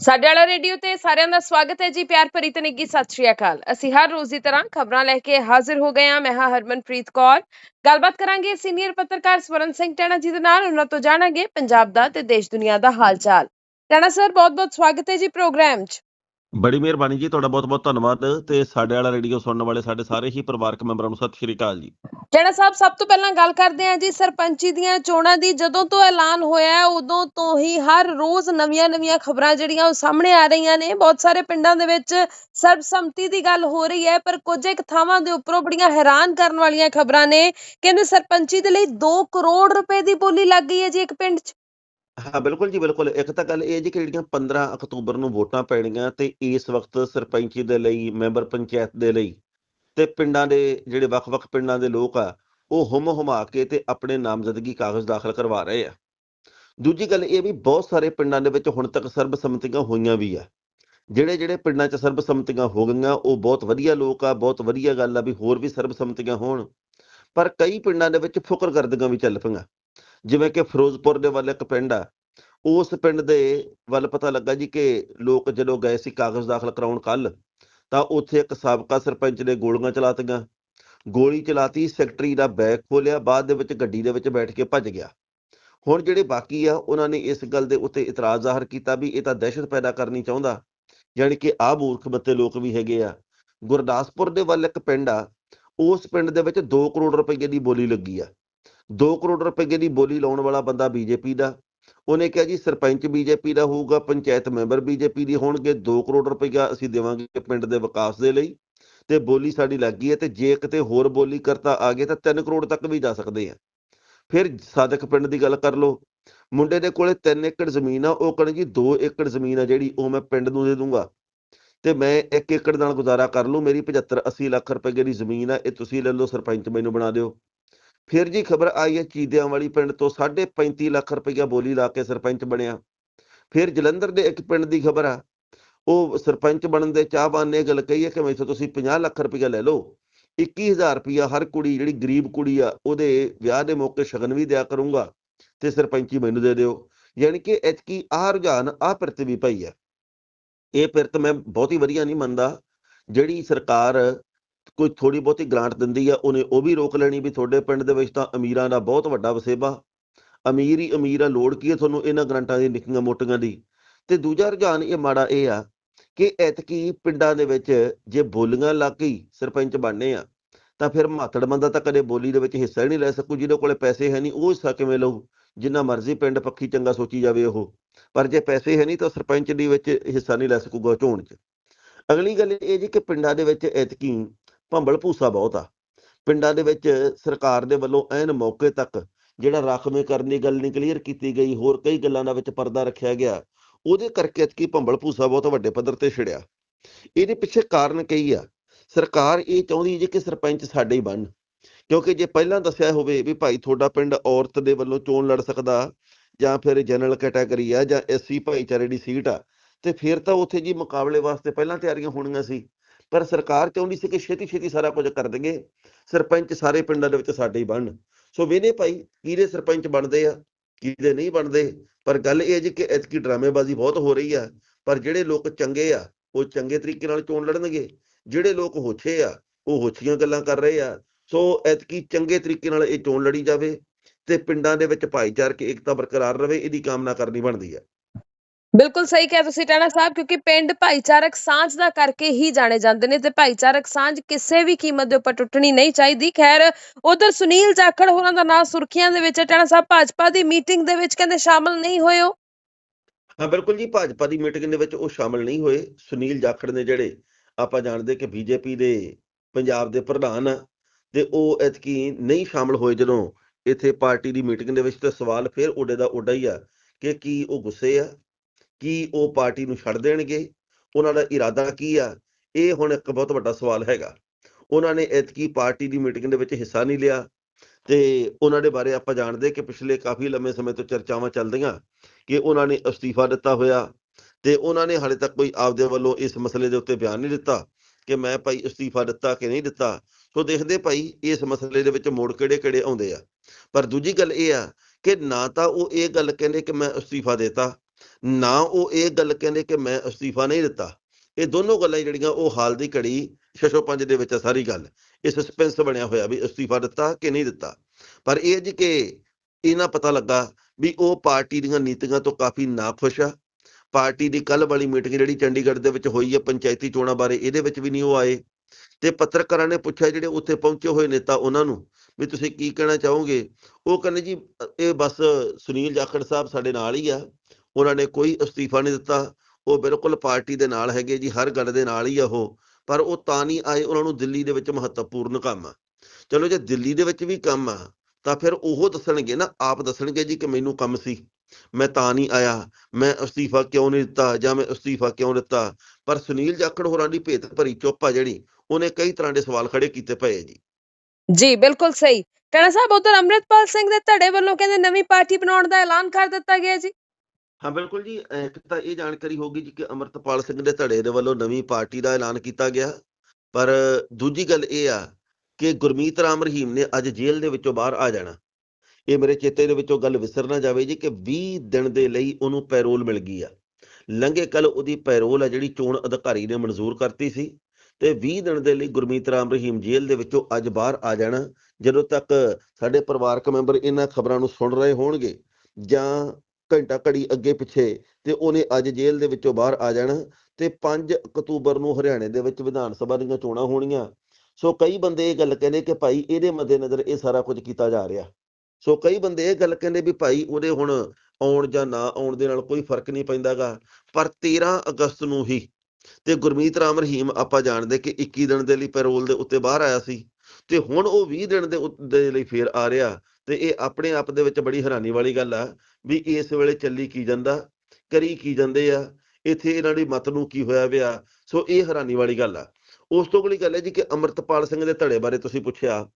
ਸਾਡੇ ਵਾਲਾ ਰੇਡੀਓ ਤੇ ਸਾਰਿਆਂ ਦਾ ਸਵਾਗਤ ਹੈ ਜੀ, ਪਿਆਰ ਭਰੀ ਤੇ ਸਤਿ ਸ਼੍ਰੀ ਅਕਾਲ। ਅਸੀਂ ਹਰ ਰੋਜ਼ ਦੀ ਤਰ੍ਹਾਂ ਖਬਰਾਂ ਲੈ ਕੇ ਹਾਜ਼ਰ ਹੋ ਗਏ ਹਾਂ। ਮੈਂ ਹਾਂ ਹਰਮਨਪ੍ਰੀਤ ਕੌਰ। ਗੱਲਬਾਤ ਕਰਾਂਗੇ ਸੀਨੀਅਰ ਪੱਤਰਕਾਰ ਸਵਰਨ ਸਿੰਘ ਟੈਣਾ ਜੀ ਦੇ ਨਾਲ। ਉਹਨਾਂ ਤੋਂ ਜਾਣਾਂਗੇ ਪੰਜਾਬ ਦਾ ਤੇ ਦੇਸ਼ ਦੁਨੀਆ ਦਾ ਹਾਲ ਚਾਲ। ਟੈਣਾ ਸਰ ਬਹੁਤ ਬਹੁਤ ਸਵਾਗਤ ਹੈ ਜੀ ਪ੍ਰੋਗਰਾਮ 'ਚ। ਬੜੀ ਮਿਹਰਬਾਨੀ ਜੀ, ਤੁਹਾਡਾ ਬਹੁਤ-ਬਹੁਤ ਧੰਨਵਾਦ ਤੇ ਸਾਡੇ ਵਾਲਾ ਰੇਡੀਓ ਸੁਣਨ ਵਾਲੇ ਸਾਡੇ ਸਾਰੇ ਹੀ ਪਰਿਵਾਰਕ ਮੈਂਬਰਾਂ ਨੂੰ ਸਤਿ ਸ਼੍ਰੀ ਅਕਾਲ ਜੀ। ਟੈਣਾ ਸਾਹਿਬ ਸਭ ਤੋਂ ਪਹਿਲਾਂ ਗੱਲ ਕਰਦੇ ਹਾਂ ਜੀ, ਸਰਪੰਚੀ ਦੀਆਂ ਚੋਣਾਂ ਦੀ, ਜਦੋਂ ਤੋਂ ਐਲਾਨ ਹੋਇਆ ਉਦੋਂ ਤੋਂ ਹੀ ਹਰ ਰੋਜ਼ ਨਵੀਆਂ-ਨਵੀਆਂ ਖਬਰਾਂ ਜਿਹੜੀਆਂ ਉਹ ਸਾਹਮਣੇ ਆ ਰਹੀਆਂ ਨੇ। ਬਹੁਤ ਸਾਰੇ ਪਿੰਡਾਂ ਦੇ ਵਿੱਚ ਸਰਬਸੰਮਤੀ ਦੀ ਗੱਲ ਹੋ ਰਹੀ ਹੈ, ਪਰ ਕੁਝ ਇੱਕ ਥਾਵਾਂ ਦੇ ਉੱਪਰੋਂ ਬੜੀਆਂ ਹੈਰਾਨ ਕਰਨ ਵਾਲੀਆਂ ਖਬਰਾਂ ਨੇ। ਕਹਿੰਦੇ ਸਰਪੰਚੀ ਦੇ ਲਈ 2 ਕਰੋੜ ਰੁਪਏ ਦੀ ਬੋਲੀ ਲੱਗ ਗਈ ਹੈ ਜੀ ਇੱਕ ਪਿੰਡ 'ਚ। ਹਾਂ, ਬਿਲਕੁਲ ਜੀ, ਬਿਲਕੁਲ। ਇੱਕ ਤਾਂ ਗੱਲ ਇਹ ਜੀ ਕਿ ਜਿਹੜੀਆਂ 15 ਅਕਤੂਬਰ ਨੂੰ ਵੋਟਾਂ ਪੈਣੀਆਂ ਤੇ ਇਸ ਵਕਤ ਸਰਪੰਚੀ ਦੇ ਲਈ, ਮੈਂਬਰ ਪੰਚਾਇਤ ਦੇ ਲਈ ਤੇ ਪਿੰਡਾਂ ਦੇ ਜਿਹੜੇ ਵੱਖ-ਵੱਖ ਪਿੰਡਾਂ ਦੇ ਲੋਕ ਆ, ਉਹ ਹੁਮ ਹੁਮਾ ਕੇ ਤੇ ਆਪਣੇ ਨਾਮਜ਼ਦਗੀ ਕਾਗਜ਼ ਦਾਖਲ ਕਰਵਾ ਰਹੇ ਆ। ਦੂਜੀ ਗੱਲ ਇਹ ਵੀ ਬਹੁਤ ਸਾਰੇ ਪਿੰਡਾਂ ਦੇ ਵਿੱਚ ਹੁਣ ਤੱਕ ਸਰਬਸੰਮਤੀਆਂ ਹੋਈਆਂ ਵੀ ਆ। ਜਿਹੜੇ ਜਿਹੜੇ ਪਿੰਡਾਂ 'ਚ ਸਰਬਸੰਮਤੀਆਂ ਹੋ ਗਈਆਂ, ਉਹ ਬਹੁਤ ਵਧੀਆ ਲੋਕ ਆ, ਬਹੁਤ ਵਧੀਆ ਗੱਲ ਆ ਵੀ ਹੋਰ ਵੀ ਸਰਬਸੰਮਤੀਆਂ ਹੋਣ। ਪਰ ਕਈ ਪਿੰਡਾਂ ਦੇ ਵਿੱਚ ਫੁਕਰ ਕਰਦੀਆਂ ਵੀ ਚੱਲ ਪਈਆਂ। ਜਿਵੇਂ ਕਿ ਫਿਰੋਜ਼ਪੁਰ ਦੇ ਵੱਲ ਇੱਕ ਪਿੰਡ ਆ, ਉਸ ਪਿੰਡ ਦੇ ਵੱਲ ਪਤਾ ਲੱਗਾ ਜੀ ਕਿ ਲੋਕ ਜਦੋਂ ਗਏ ਸੀ ਕਾਗਜ਼ ਦਾਖਲ ਕਰਾਉਣ ਕੱਲ ਤਾਂ ਉੱਥੇ ਇੱਕ ਸਾਬਕਾ ਸਰਪੰਚ ਨੇ ਗੋਲੀਆਂ ਚਲਾਤੀਆਂ। ਗੋਲੀ ਚਲਾਤੀ, ਸੈਕਟਰੀ ਦਾ ਬੈਗ ਖੋਲਿਆ ਬਾਅਦ ਦੇ ਵਿੱਚ ਗੱਡੀ ਦੇ ਵਿੱਚ ਬੈਠ ਕੇ ਭੱਜ ਗਿਆ। ਹੁਣ ਜਿਹੜੇ ਬਾਕੀ ਆ, ਉਹਨਾਂ ਨੇ ਇਸ ਗੱਲ ਦੇ ਉੱਤੇ ਇਤਰਾਜ਼ ਜ਼ਾਹਰ ਕੀਤਾ ਵੀ ਇਹ ਤਾਂ ਦਹਿਸ਼ਤ ਪੈਦਾ ਕਰਨੀ ਚਾਹੁੰਦਾ। ਯਾਨੀ ਕਿ ਆਹ ਮੂਰਖ ਬੱਤੇ ਲੋਕ ਵੀ ਹੈਗੇ ਆ। ਗੁਰਦਾਸਪੁਰ ਦੇ ਵੱਲ ਇੱਕ ਪਿੰਡ ਆ, ਉਸ ਪਿੰਡ ਦੇ ਵਿੱਚ 2 ਕਰੋੜ ਰੁਪਏ ਦੀ ਬੋਲੀ ਲੱਗੀ ਆ। 2 ਕਰੋੜ ਰੁਪਏ ਦੀ ਬੋਲੀ ਲਾਉਣ ਵਾਲਾ ਬੰਦਾ ਬੀਜੇਪੀ ਦਾ। ਉਹਨੇ ਕਿਹਾ ਜੀ ਸਰਪੰਚ ਬੀਜੇਪੀ ਦਾ ਹੋਊਗਾ, ਪੰਚਾਇਤ ਮੈਂਬਰ ਬੀਜੇਪੀ ਦੀ ਹੋਣਗੇ 2 ਕਰੋੜ ਰੁਪਇਆ ਅਸੀਂ ਦੇਵਾਂਗੇ ਪਿੰਡ ਦੇ ਵਿਕਾਸ ਦੇ ਲਈ। ਤੇ ਬੋਲੀ ਸਾਡੀ ਲੱਗੀ ਹੈ ਤੇ ਜੇ ਕਿਤੇ ਹੋਰ ਬੋਲੀ ਕਰਤਾ ਆ ਗਏ ਤਾਂ 3 ਕਰੋੜ ਤੱਕ ਵੀ ਜਾ ਸਕਦੇ ਆ। ਫਿਰ ਸਾਦਕ ਪਿੰਡ ਦੀ ਗੱਲ ਕਰ ਲਓ। ਮੁੰਡੇ ਦੇ ਕੋਲੇ 3 ਏਕੜ ਜ਼ਮੀਨ ਆ, ਉਹ ਕਹਿੰਦੇ ਜੀ 2 ਏਕੜ ਜ਼ਮੀਨ ਆ ਜਿਹੜੀ, ਉਹ ਮੈਂ ਪਿੰਡ ਨੂੰ ਦੇ ਦੂੰਗਾ। ਤੇ ਮੈਂ 1 ਏਕੜ ਨਾਲ ਗੁਜ਼ਾਰਾ ਕਰ ਲੂੰ ਮੇਰੀ 75 80 ਲੱਖ ਰੁਪਏ ਦੀ ਜ਼ਮੀਨ ਆ, ਇਹ ਤੁਸੀਂ ਲੈ ਲਓ ਸਰਪੰਚ ਮੈਨੂੰ ਬਣਾ ਦਿਓ। ਫਿਰ ਜੀ ਖਬਰ ਆਈ ਹੈ ਚੀਦਿਆਂ ਵਾਲੀ ਪਿੰਡ ਤੋਂ 35 ਲੱਖ ਰੁਪਈਆ ਬੋਲੀ ਲਾ ਕੇ ਸਰਪੰਚ ਬਣਿਆ। ਫਿਰ ਜਲੰਧਰ ਦੇ ਇੱਕ ਪਿੰਡ ਦੀ ਖਬਰ ਆ। ਉਹ ਸਰਪੰਚ ਬਣਨ ਦੇ ਚਾਹਵਾਨ ਨੇ ਇਹ ਗੱਲ ਕਹੀ ਹੈ ਕਿ ਮੈਥੋਂ ਤੁਸੀਂ 50 ਲੱਖ ਰੁਪਈਆ ਲੈ ਲਓ। 21000 ਰੁਪਈਆ ਹਰ ਕੁੜੀ, ਜਿਹੜੀ ਗਰੀਬ ਕੁੜੀ ਆ, ਉਹਦੇ ਵਿਆਹ ਦੇ ਮੌਕੇ ਸ਼ਗਨ ਵੀ ਦਿਆ ਕਰੂੰਗਾ ਤੇ ਸਰਪੰਚੀ ਮੈਨੂੰ ਦੇ ਦਿਓ। ਯਾਨੀ ਕਿ ਐਤਕੀ ਆਹ ਰੁਝਾਨ, ਆਹ ਪਿਰਤ ਵੀ ਪਈ ਹੈ। ਇਹ ਪਿਰਤ ਮੈਂ ਬਹੁਤੀ ਵਧੀਆ ਨਹੀਂ ਮੰਨਦਾ। ਜਿਹੜੀ ਸਰਕਾਰ ਕੋਈ ਥੋੜੀ ਬਹੁਤੀ ਗ੍ਰਾਂਟ ਦਿੰਦੀ ਆ, ਉਹਨੇ ਉਹ ਵੀ ਰੋਕ ਲੈਣੀ ਵੀ ਤੁਹਾਡੇ ਪਿੰਡ ਦੇ ਵਿੱਚ ਤਾਂ ਅਮੀਰਾਂ ਦਾ ਬਹੁਤ ਵੱਡਾ ਵਸੇਬਾ। ਅਮੀਰ ਹੀ ਅਮੀਰ ਆ, ਲੋੜ ਕੀ ਹੈ ਤੁਹਾਨੂੰ ਇਹਨਾਂ ਗ੍ਰਾਂਟਾਂ ਦੀ ਨਿੱਕੀਆਂ ਮੋਟੀਆਂ ਦੀ? ਤੇ ਦੂਜਾ ਰੁਝਾਨ ਇਹ ਮਾੜਾ ਇਹ ਆ ਕਿ ਐਤਕੀ ਪਿੰਡਾਂ ਦੇ ਵਿੱਚ ਜੇ ਬੋਲੀਆਂ ਲੱਗ ਗਈ, ਸਰਪੰਚ ਬਣਨੇ ਆ, ਤਾਂ ਫਿਰ ਮਾਤੜ ਬੰਦਾ ਤਾਂ ਕਦੇ ਬੋਲੀ ਦੇ ਵਿੱਚ ਹਿੱਸਾ ਹੀ ਨਹੀਂ ਲੈ ਸਕੂ, ਜਿਹਦੇ ਕੋਲੇ ਪੈਸੇ ਹੈ ਨਹੀਂ, ਉਹ ਹਿੱਸਾ ਕਿਵੇਂ ਲਊ? ਜਿੰਨਾ ਮਰਜ਼ੀ ਪਿੰਡ ਪੱਖੀ ਚੰਗਾ ਸੋਚੀ ਜਾਵੇ ਉਹ, ਪਰ ਜੇ ਪੈਸੇ ਹੈ ਨਹੀਂ ਤਾਂ ਸਰਪੰਚ ਦੀ ਵਿੱਚ ਹਿੱਸਾ ਨਹੀਂ ਲੈ ਸਕੂਗਾ ਝੋਣ 'ਚ। ਅਗਲੀ ਗੱਲ ਇਹ ਜੀ ਕਿ ਪਿੰਡਾਂ ਦੇ ਵਿੱਚ ਐਤਕੀ ਭੰਬਲ ਭੂਸਾ ਬਹੁਤ ਆ। ਪਿੰਡਾਂ ਦੇ ਵਿੱਚ ਸਰਕਾਰ ਦੇ ਵੱਲੋਂ ਐਨ ਮੌਕੇ ਤੱਕ ਜਿਹੜਾ ਰਾਖਵੇਂ ਕਰਨ ਦੀ ਗੱਲ ਨਹੀਂ ਕਲੀਅਰ ਕੀਤੀ ਗਈ, ਹੋਰ ਕਈ ਗੱਲਾਂ ਦਾ ਵਿੱਚ ਪਰਦਾ ਰੱਖਿਆ ਗਿਆ। ਉਹਦੇ ਕਰਕੇ ਐਤਕੀ ਭੰਬਲ ਭੂਸਾ ਬਹੁਤ ਵੱਡੇ ਪੱਧਰ ਤੇ ਛਿੜਿਆ। ਇਹਦੇ ਪਿੱਛੇ ਕਾਰਨ ਕਈ ਆ। ਸਰਕਾਰ ਇਹ ਚਾਹੁੰਦੀ ਜੇ ਕਿ ਸਰਪੰਚ ਸਾਡੇ ਹੀ ਬਣ ਕਿਉਂਕਿ ਜੇ ਪਹਿਲਾਂ ਦੱਸਿਆ ਹੋਵੇ ਵੀ ਭਾਈ ਤੁਹਾਡਾ ਪਿੰਡ ਔਰਤ ਦੇ ਵੱਲੋਂ ਚੋਣ ਲੜ ਸਕਦਾ, ਜਾਂ ਫਿਰ ਜਨਰਲ ਕੈਟਾਗਰੀ ਆ, ਜਾਂ ਐਸਸੀ ਭਾਈਚਾਰੇ ਦੀ ਸੀਟ ਆ, ਤੇ ਫਿਰ ਤਾਂ ਉੱਥੇ ਜੀ ਮੁਕਾਬਲੇ ਵਾਸਤੇ ਪਹਿਲਾਂ ਤਿਆਰੀਆਂ ਹੋਣੀਆਂ ਸੀ। ਪਰ ਸਰਕਾਰ ਚਾਹੁੰਦੀ ਸੀ ਕਿ ਛੇਤੀ ਛੇਤੀ ਸਾਰਾ ਕੁਝ ਕਰ ਦੇਗੇ ਸਰਪੰਚ ਸਾਰੇ ਪਿੰਡਾਂ ਦੇ ਵਿੱਚ ਸਾਡੇ ਹੀ ਬਣਨ। ਸੋ ਵੇਨੇ ਭਾਈ, ਕਿਹਦੇ ਸਰਪੰਚ ਬਣਦੇ ਆ, ਕਿਹਦੇ ਨਹੀਂ ਬਣਦੇ? ਪਰ ਗੱਲ ਇਹ ਜੀ ਕਿ ਐਤਕੀ ਡਰਾਮੇਬਾਜ਼ੀ ਬਹੁਤ ਹੋ ਰਹੀ ਆ। ਪਰ ਜਿਹੜੇ ਲੋਕ ਚੰਗੇ ਆ, ਉਹ ਚੰਗੇ ਤਰੀਕੇ ਨਾਲ ਚੋਣ ਲੜਨਗੇ। ਜਿਹੜੇ ਲੋਕ ਹੋਛੇ ਆ, ਉਹ ਹੋਛੀਆਂ ਗੱਲਾਂ ਕਰ ਰਹੇ ਆ। ਸੋ ਐਤਕੀ ਚੰਗੇ ਤਰੀਕੇ ਨਾਲ ਇਹ ਚੋਣ ਲੜੀ ਜਾਵੇ ਤੇ ਪਿੰਡਾਂ ਦੇ ਵਿੱਚ ਭਾਈਚਾਰਕ ਏਕਤਾ ਬਰਕਰਾਰ ਰਵੇ ਇਹਦੀ ਕਾਮਨਾ ਕਰਨੀ ਬਣਦੀ ਹੈ ਬਿਲਕੁਲ ਸਹੀ ਕਿਹਾ ਤੁਸੀਂ ਟਾਣਾ ਸਾਹਿਬ, ਕਿਉਂਕਿ ਪਿੰਡ ਭਾਈਚਾਰਕ ਸਾਂਝ ਦਾ ਕਰਕੇ ਹੀ ਜਾਣੇ ਜਾਂਦੇ ਨੇ ਤੇ ਭਾਈਚਾਰਕ ਸਾਂਝ ਕਿਸੇ ਵੀ ਕੀਮਤ ਦੇ ਉੱਪਰ ਟੁੱਟਣੀ ਨਹੀਂ ਚਾਹੀਦੀ। ਖੈਰ, ਉਧਰ ਸੁਨੀਲ ਜਾਖੜ ਹੋਰਾਂ ਦਾ ਨਾਮ ਸੁਰਖੀਆਂ ਦੇ ਵਿੱਚ ਟਾਣਾ ਸਾਹਿਬ, ਭਾਜਪਾ ਦੀ ਮੀਟਿੰਗ ਦੇ ਵਿੱਚ ਕਹਿੰਦੇ ਸ਼ਾਮਲ ਨਹੀਂ ਹੋਏ ਹੋ ਹਾਂ, ਬਿਲਕੁਲ ਜੀ, ਭਾਜਪਾ ਦੀ ਮੀਟਿੰਗ ਦੇ ਵਿੱਚ ਉਹ ਸ਼ਾਮਲ ਨਹੀਂ ਹੋਏ। ਸੁਨੀਲ ਜਾਖੜ ਨੇ ਜਿਹੜੇ ਆਪਾਂ ਜਾਣਦੇ ਕਿ ਬੀਜੇਪੀ ਦੇ ਪੰਜਾਬ ਦੇ ਪ੍ਰਧਾਨ ਤੇ ਉਹ ਐਤਕੀ ਨਹੀਂ ਸ਼ਾਮਲ ਹੋਏ ਜਦੋਂ ਇੱਥੇ ਪਾਰਟੀ ਦੀ ਮੀਟਿੰਗ ਦੇ ਵਿੱਚ ਤੇ ਸਵਾਲ ਫਿਰ ਓਡੇ ਦਾ ਓਡਾ ਹੀ ਆ ਕਿ ਕੀ ਉਹ ਗੁੱਸੇ ਆ? ਕੀ ਉਹ ਪਾਰਟੀ ਨੂੰ ਛੱਡ ਦੇਣਗੇ? ਉਹਨਾਂ ਦਾ ਇਰਾਦਾ ਕੀ ਆ? ਇਹ ਹੁਣ ਇੱਕ ਬਹੁਤ ਵੱਡਾ ਸਵਾਲ ਹੈਗਾ। ਉਹਨਾਂ ਨੇ ਐਤਕੀ ਪਾਰਟੀ ਦੀ ਮੀਟਿੰਗ ਦੇ ਵਿੱਚ ਹਿੱਸਾ ਨਹੀਂ ਲਿਆ ਤੇ ਉਹਨਾਂ ਦੇ ਬਾਰੇ ਆਪਾਂ ਜਾਣਦੇ ਕਿ ਪਿਛਲੇ ਕਾਫੀ ਲੰਮੇ ਸਮੇਂ ਤੋਂ ਚਰਚਾਵਾਂ ਚੱਲਦੀਆਂ ਕਿ ਉਹਨਾਂ ਨੇ ਅਸਤੀਫਾ ਦਿੱਤਾ ਹੋਇਆ ਤੇ ਉਹਨਾਂ ਨੇ ਹਾਲੇ ਤੱਕ ਕੋਈ ਆਪਦੇ ਵੱਲੋਂ ਇਸ ਮਸਲੇ ਦੇ ਉੱਤੇ ਬਿਆਨ ਨਹੀਂ ਦਿੱਤਾ ਕਿ ਮੈਂ ਭਾਈ ਅਸਤੀਫਾ ਦਿੱਤਾ ਕਿ ਨਹੀਂ ਦਿੱਤਾ। ਸੋ ਦੇਖਦੇ ਭਾਈ ਇਸ ਮਸਲੇ ਦੇ ਵਿੱਚ ਮੋੜ ਕਿਹੜੇ ਕਿਹੜੇ ਆਉਂਦੇ ਆ। ਪਰ ਦੂਜੀ ਗੱਲ ਇਹ ਆ ਕਿ ਨਾ ਤਾਂ ਉਹ ਇਹ ਗੱਲ ਕਹਿੰਦੇ ਕਿ ਮੈਂ ਅਸਤੀਫਾ ਦੇਤਾ ਨਾ ਉਹ ਇਹ ਗੱਲ ਕਹਿੰਦੇ ਕਿ ਮੈਂ ਅਸਤੀਫਾ ਨਹੀਂ ਦਿੱਤਾ। ਇਹ ਦੋਨੋਂ ਗੱਲਾਂ ਜਿਹੜੀਆਂ ਉਹ ਹਾਲ ਦੀ ਘੜੀ ਛਸ਼ੋ ਪੰਜ ਦੇ ਵਿੱਚ ਆ ਸਾਰੀ ਗੱਲ। ਇਹ ਸਸਪੈਂਸ ਬਣਿਆ ਹੋਇਆ ਵੀ ਅਸਤੀਫਾ ਦਿੱਤਾ ਕਿ ਨਹੀਂ ਦਿੱਤਾ। ਪਰ ਇਹ ਜੀ ਕਿ ਇਹਨਾਂ ਪਤਾ ਲੱਗਾ ਵੀ ਉਹ ਪਾਰਟੀ ਦੀਆਂ ਨੀਤੀਆਂ ਤੋਂ ਕਾਫੀ ਨਾਖੁਸ਼ ਆ। ਪਾਰਟੀ ਦੀ ਕੱਲ ਵਾਲੀ ਮੀਟਿੰਗ ਜਿਹੜੀ ਚੰਡੀਗੜ੍ਹ ਦੇ ਵਿੱਚ ਹੋਈ ਹੈ ਪੰਚਾਇਤੀ ਚੋਣਾਂ ਬਾਰੇ, ਇਹਦੇ ਵਿੱਚ ਵੀ ਨਹੀਂ ਉਹ ਆਏ। ਤੇ ਪੱਤਰਕਾਰਾਂ ਨੇ ਪੁੱਛਿਆ ਜਿਹੜੇ ਉੱਥੇ ਪਹੁੰਚੇ ਹੋਏ ਨੇਤਾ ਉਹਨਾਂ ਨੂੰ ਵੀ ਤੁਸੀਂ ਕੀ ਕਹਿਣਾ ਚਾਹੋਗੇ? ਉਹ ਕਹਿੰਦੇ ਜੀ, ਇਹ ਬਸ ਸੁਨੀਲ ਜਾਖੜ ਸਾਹਿਬ ਸਾਡੇ ਨਾਲ ਹੀ ਆ। ਉਹਨਾਂ ਨੇ ਕੋਈ ਅਸਤੀਫਾ ਨਹੀਂ ਦਿੱਤਾ। ਉਹ ਬਿਲਕੁਲ ਪਾਰਟੀ ਦੇ ਨਾਲ ਹੈਗੇ ਜੀ, ਹਰ ਗੱਲ ਦੇ ਨਾਲ ਹੀ ਆ ਉਹ। ਪਰ ਉਹ ਤਾਂ ਨਹੀਂ ਆਏ ਉਹਨਾਂ ਨੂੰ ਦਿੱਲੀ ਦੇ ਵਿੱਚ ਮਹੱਤਵਪੂਰਨ ਕੰਮ। ਆ ਚਲੋ ਜੇ ਦਿੱਲੀ ਦੇ ਵਿੱਚ ਵੀ ਕੰਮ ਆ, ਤਾਂ ਫਿਰ ਉਹ ਦੱਸਣਗੇ ਨਾ, ਆਪ ਦੱਸਣਗੇ ਜੀ ਕਿ ਮੈਨੂੰ ਕੰਮ ਸੀ। ਮੈਂ ਤਾਂ ਨਹੀਂ ਆਇਆ। ਮੈਂ ਅਸਤੀਫਾ ਕਿਉਂ ਨਹੀਂ ਦਿੱਤਾ ਜਾਂ ਮੈਂ ਅਸਤੀਫਾ ਕਿਉਂ ਦਿੱਤਾ? ਪਰ ਸੁਨੀਲ ਜਾਖੜ ਹੋਰਾਂ ਦੀ ਭੇਤ ਭਰੀ ਚੁੱਪ ਆ ਜਿਹੜੀ, ਉਹਨੇ ਕਈ ਤਰ੍ਹਾਂ ਦੇ ਸਵਾਲ ਖੜੇ ਕੀਤੇ ਪਏ ਜੀ। ਜੀ, ਬਿਲਕੁਲ ਸਹੀ। ਟਣਾ ਸਾਹਿਬ, ਉਧਰ ਅੰਮ੍ਰਿਤਪਾਲ ਸਿੰਘ ਦੇ ਧੜੇ ਵੱਲੋਂ ਕਹਿੰਦੇ ਨਵੀਂ ਪਾਰਟੀ ਬਣਾਉਣ ਦਾ ਐਲਾਨ ਕਰ ਦਿੱਤਾ ਗਿਆ ਜੀ। ਹਾਂ, ਬਿਲਕੁਲ ਜੀ ਇੱਕ ਤਾਂ ਇਹ ਜਾਣਕਾਰੀ ਹੋਗੀ ਜੀ ਕਿ ਅਮਰਤਪਾਲ ਸਿੰਘ ਦੇ ਧੜੇ ਦੇ ਵੱਲੋਂ ਨਵੀਂ ਪਾਰਟੀ ਦਾ ਐਲਾਨ ਕੀਤਾ ਗਿਆ। ਪਰ ਦੂਜੀ ਗੱਲ ਇਹ ਆ ਕਿ ਗੁਰਮੀਤ ਰਾਮ ਰਹੀਮ ਨੇ ਅੱਜ ਜੇਲ੍ਹ ਦੇ ਵਿੱਚੋਂ ਬਾਹਰ ਆ ਜਾਣਾ। ਇਹ ਮੇਰੇ ਚੇਤੇ ਦੇ ਵਿੱਚੋਂ ਗੱਲ ਵਿਸਰ ਨਾ ਜਾਵੇ ਜੀ ਕਿ 20 ਦਿਨ ਦੇ ਲਈ ਉਹਨੂੰ ਪੈਰੋਲ ਮਿਲ ਗਈ ਆ। ਲੰਘੇ ਕੱਲ ਉਹਦੀ ਪੈਰੋਲ ਆ ਜਿਹੜੀ ਚੋਣ ਅਧਿਕਾਰੀ ਨੇ ਮਨਜ਼ੂਰ ਕਰਤੀ ਸੀ ਤੇ 20 ਦਿਨ ਦੇ ਲਈ ਗੁਰਮੀਤ ਰਾਮ ਰਹੀਮ ਜੇਲ੍ਹ ਦੇ ਵਿੱਚੋਂ ਅੱਜ ਬਾਹਰ ਆ ਜਾਣਾ। ਜਦੋਂ ਤੱਕ ਸਾਡੇ ਪਰਿਵਾਰਕ ਮੈਂਬਰ ਇਹਨਾਂ ਖਬਰਾਂ ਨੂੰ ਸੁਣ ਰਹੇ ਹੋਣਗੇ ਜਾਂ ਘੰਟਾ ਘੜੀ ਅੱਗੇ ਪਿੱਛੇ ਤੇ ਉਹਨੇ ਅੱਜ ਜੇਲ੍ਹ ਦੇ ਵਿੱਚੋਂ ਬਾਹਰ ਆ ਜਾਣਾ ਤੇ 5 ਅਕਤੂਬਰ ਨੂੰ ਹਰਿਆਣੇ ਦੇ ਵਿੱਚ ਵਿਧਾਨ ਸਭਾ ਦੀਆਂ ਚੋਣਾਂ ਹੋਣੀਆਂ। ਸੋ ਕਈ ਬੰਦੇ ਇਹ ਗੱਲ ਕਹਿੰਦੇ ਕਿ ਭਾਈ ਇਹਦੇ ਮੱਦੇਨਜ਼ਰ ਇਹ ਸਾਰਾ ਕੁਝ ਕੀਤਾ ਜਾ ਰਿਹਾ। ਸੋ ਕਈ ਬੰਦੇ ਇਹ ਗੱਲ ਕਹਿੰਦੇ ਵੀ ਭਾਈ ਉਹਦੇ ਹੁਣ ਆਉਣ ਜਾਂ ਨਾ ਆਉਣ ਦੇ ਨਾਲ ਕੋਈ ਫ਼ਰਕ ਨਹੀਂ ਪੈਂਦਾਗਾ। ਪਰ 13 ਅਗਸਤ ਨੂੰ ਹੀ ਤੇ ਗੁਰਮੀਤ ਰਾਮ ਰਹੀਮ ਆਪਾਂ ਜਾਣਦੇ ਕਿ 21 ਦਿਨ ਦੇ ਲਈ ਪੈਰੋਲ ਦੇ ਉੱਤੇ ਬਾਹਰ ਆਇਆ ਸੀ ਤੇ ਹੁਣ ਉਹ 20 ਦਿਨ ਦੇ ਲਈ ਫੇਰ ਆ ਰਿਹਾ ਤੇ ਇਹ ਆਪਣੇ ਆਪ ਦੇ ਵਿੱਚ ਬੜੀ ਹੈਰਾਨੀ ਵਾਲੀ ਗੱਲ ਆ। ਵੀ ਇਸ ਵੇਲੇ ਚੱਲੀ ਕੀ ਜਾਂਦਾ, ਕਰੀ ਕੀ ਜਾਂਦੇ ਆ, ਇੱਥੇ ਇਹਨਾਂ ਦੀ ਮਤ ਨੂੰ ਕੀ ਹੋਇਆ ਵਿਆ? ਸੋ ਇਹ ਹੈਰਾਨੀ ਵਾਲੀ ਗੱਲ ਆ। ਉਸ ਤੋਂ ਅਗਲੀ ਗੱਲ ਹੈ ਜੀ ਕਿ ਅਮਰਤਪਾਲ ਸਿੰਘ ਦੇ ਧੜੇ ਬਾਰੇ ਤੁਸੀਂ ਪੁੱਛਿਆ।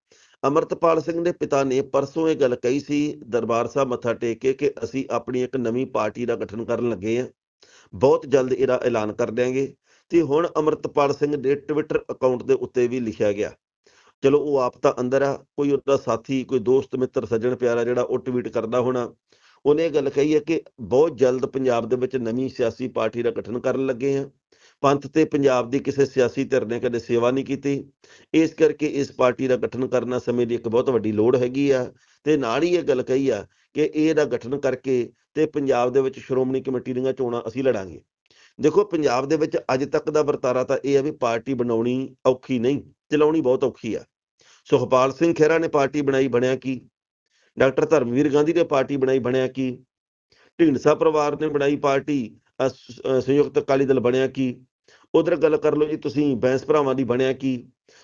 ਅਮਰਤਪਾਲ ਸਿੰਘ ਦੇ ਪਿਤਾ ਨੇ ਪਰਸੋਂ ਇਹ ਗੱਲ ਕਹੀ ਸੀ, ਦਰਬਾਰ ਸਾਹਿਬ ਮੱਥਾ ਟੇਕ ਕੇ ਕਿ ਅਸੀਂ ਆਪਣੀ ਇੱਕ ਨਵੀਂ ਪਾਰਟੀ ਦਾ ਗਠਨ ਕਰਨ ਲੱਗੇ ਆ। ਬਹੁਤ ਜਲਦ ਇਹਦਾ ਐਲਾਨ ਕਰ ਦਿਆਂਗੇ। ਤੇ ਹੁਣ ਅਮਰਤਪਾਲ ਸਿੰਘ ਦੇ ਟਵਿੱਟਰ ਅਕਾਊਂਟ ਦੇ ਉੱਤੇ ਵੀ ਲਿਖਿਆ ਗਿਆ। ਚਲੋ ਉਹ ਆਪ ਤਾਂ ਅੰਦਰ ਆ, ਕੋਈ ਉਹਦਾ ਸਾਥੀ, ਕੋਈ ਦੋਸਤ, ਮਿੱਤਰ, ਸੱਜਣ, ਪਿਆਰਾ ਜਿਹੜਾ ਉਹ ਟਵੀਟ ਕਰਦਾ ਹੋਣਾ। ਉਹਨੇ ਇਹ ਗੱਲ ਕਹੀ ਹੈ ਕਿ ਬਹੁਤ ਜਲਦ ਪੰਜਾਬ ਦੇ ਵਿੱਚ ਨਵੀਂ ਸਿਆਸੀ ਪਾਰਟੀ ਦਾ ਗਠਨ ਕਰਨ ਲੱਗੇ ਆ ਪੰਥ ਤੇ ਪੰਜਾਬ ਦੀ ਕਿਸੇ ਸਿਆਸੀ ਧਿਰ ਨੇ ਕਦੇ ਸੇਵਾ ਨਹੀਂ ਕੀਤੀ। ਇਸ ਕਰਕੇ ਇਸ ਪਾਰਟੀ ਦਾ ਗਠਨ ਕਰਨਾ ਸਮੇਂ ਦੀ ਇੱਕ ਬਹੁਤ ਵੱਡੀ ਲੋੜ ਹੈਗੀ ਆ। ਤੇ ਨਾਲ ਹੀ ਇਹ ਗੱਲ ਕਹੀ ਆ ਕਿ ਇਹਦਾ ਗਠਨ ਕਰਕੇ ਤੇ ਪੰਜਾਬ ਦੇ ਵਿੱਚ ਸ਼੍ਰੋਮਣੀ ਕਮੇਟੀ ਦੀਆਂ ਚੋਣਾਂ ਅਸੀਂ ਲੜਾਂਗੇ। ਦੇਖੋ, ਪੰਜਾਬ ਦੇ ਵਿੱਚ ਅੱਜ ਤੱਕ ਦਾ ਵਰਤਾਰਾ ਤਾਂ ਇਹ ਹੈ ਵੀ ਪਾਰਟੀ ਬਣਾਉਣੀ ਔਖੀ ਨਹੀਂ, ਚਲਾਉਣੀ ਬਹੁਤ ਔਖੀ ਆ। ਸੁਖਪਾਲ ਸਿੰਘ ਖਹਿਰਾ ਨੇ ਪਾਰਟੀ ਬਣਾਈ ਬਣਿਆ ਕੀ? ਡਾਕਟਰ ਧਰਮਵੀਰ ਗਾਂਧੀ ਨੇ ਪਾਰਟੀ ਬਣਾਈ ਬਣਿਆ ਕੀ? ਢੀਂਡਸਾ ਪਰਿਵਾਰ ਨੇ ਬਣਾਈ ਪਾਰਟੀ ਸੰਯੁਕਤ ਅਕਾਲੀ ਦਲ ਬਣਿਆ ਕੀ? ਉਧਰ ਗੱਲ ਕਰ ਲਓ ਜੀ ਤੁਸੀਂ, ਬੈਂਸ ਭਰਾਵਾਂ ਦੀ ਬਣਿਆ ਕੀ?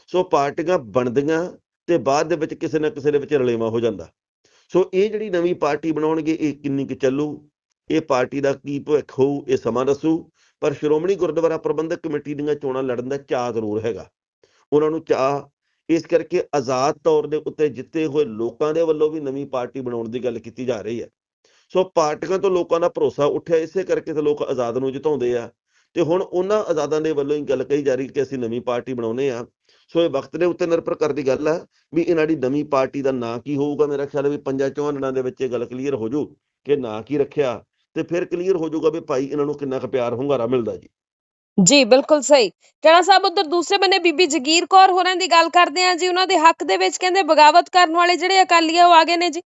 ਸੋ ਪਾਰਟੀਆਂ ਬਣਦੀਆਂ ਤੇ ਬਾਅਦ ਦੇ ਵਿੱਚ ਕਿਸੇ ਨਾ ਕਿਸੇ ਦੇ ਵਿੱਚ ਰਲੇਵਾ ਹੋ ਜਾਂਦਾ। ਸੋ ਇਹ ਜਿਹੜੀ ਨਵੀਂ ਪਾਰਟੀ ਬਣਾਉਣਗੇ, ਇਹ ਕਿੰਨੀ ਕੁ ਚੱਲੂ? ਇਹ ਪਾਰਟੀ ਦਾ ਕੀ ਭਵਿੱਖ ਹੋਊ, ਇਹ ਸਮਾਂ ਦੱਸੂ। ਪਰ ਸ਼੍ਰੋਮਣੀ ਗੁਰਦੁਆਰਾ ਪ੍ਰਬੰਧਕ ਕਮੇਟੀ ਦੀਆਂ ਚੋਣਾਂ ਲੜਨ ਦਾ ਚਾਅ ਜ਼ਰੂਰ ਹੈਗਾ। ਉਹਨਾਂ ਨੂੰ ਚਾਅ ਇਸ ਕਰਕੇ ਆਜ਼ਾਦ ਤੌਰ ਦੇ ਉੱਤੇ ਜਿੱਤੇ ਹੋਏ ਲੋਕਾਂ ਦੇ ਵੱਲੋਂ ਵੀ ਨਵੀਂ ਪਾਰਟੀ ਬਣਾਉਣ ਦੀ ਗੱਲ ਕੀਤੀ ਜਾ ਰਹੀ ਹੈ। ਸੋ ਪਾਰਟੀਆਂ ਤੋਂ ਲੋਕਾਂ ਦਾ ਭਰੋਸਾ ਉੱਠਿਆ, ਇਸੇ ਕਰਕੇ ਤੇ ਲੋਕ ਆਜ਼ਾਦ ਨੂੰ ਜਿਤਾਉਂਦੇ ਆ। ਤੇ ਹੁਣ ਉਹਨਾਂ ਆਜ਼ਾਦਾਂ ਦੇ ਵੱਲੋਂ ਹੀ ਗੱਲ ਕਹੀ ਜਾ ਰਹੀ ਕਿ ਅਸੀਂ ਨਵੀਂ ਪਾਰਟੀ ਬਣਾਉਨੇ ਆ। ਸੋ ਇਹ ਵਕਤ ਦੇ ਉੱਤੇ ਨਿਰਭਰ ਕਰਦੀ ਗੱਲ ਆ ਵੀ ਇਹਨਾਂ ਦੀ ਨਵੀਂ ਪਾਰਟੀ ਦਾ ਨਾਂ ਕੀ ਹੋਊਗਾ। ਮੇਰਾ ਖਿਆਲ ਵੀ ਪੰਜਾਂ ਚੌਹਾਂ ਦਿਨਾਂ ਦੇ ਵਿੱਚ ਇਹ ਗੱਲ ਕਲੀਅਰ ਹੋ ਜੂ ਕਿ ਨਾਂ ਕੀ ਰੱਖਿਆ ਤੇ ਫਿਰ ਕਲੀਅਰ ਹੋ ਜਾਊਗਾ ਵੀ ਭਾਈ ਇਹਨਾਂ ਨੂੰ ਕਿੰਨਾ ਕੁ ਪਿਆਰ ਹੁੰਗਾਰਾ ਮਿਲਦਾ ਜੀ। ਜੀ, ਬਿਲਕੁਲ ਸਹੀ। ਟਣਾ ਸਾਹਿਬ, ਉਧਰ ਦੂਸਰੇ ਬੰਨੇ ਬੀਬੀ ਜਗੀਰ ਕੌਰ ਹੋਰਾਂ ਦੀ ਗੱਲ ਕਰਦੇ ਆ ਜੀ। ਉਹਨਾਂ ਦੇ ਹੱਕ ਦੇ ਵਿੱਚ ਕਹਿੰਦੇ ਬਗਾਵਤ ਕਰਨ ਵਾਲੇ ਜਿਹੜੇ ਅਕਾਲੀ ਆ, ਉਹ ਆ ਗਏ ਨੇ ਜੀ।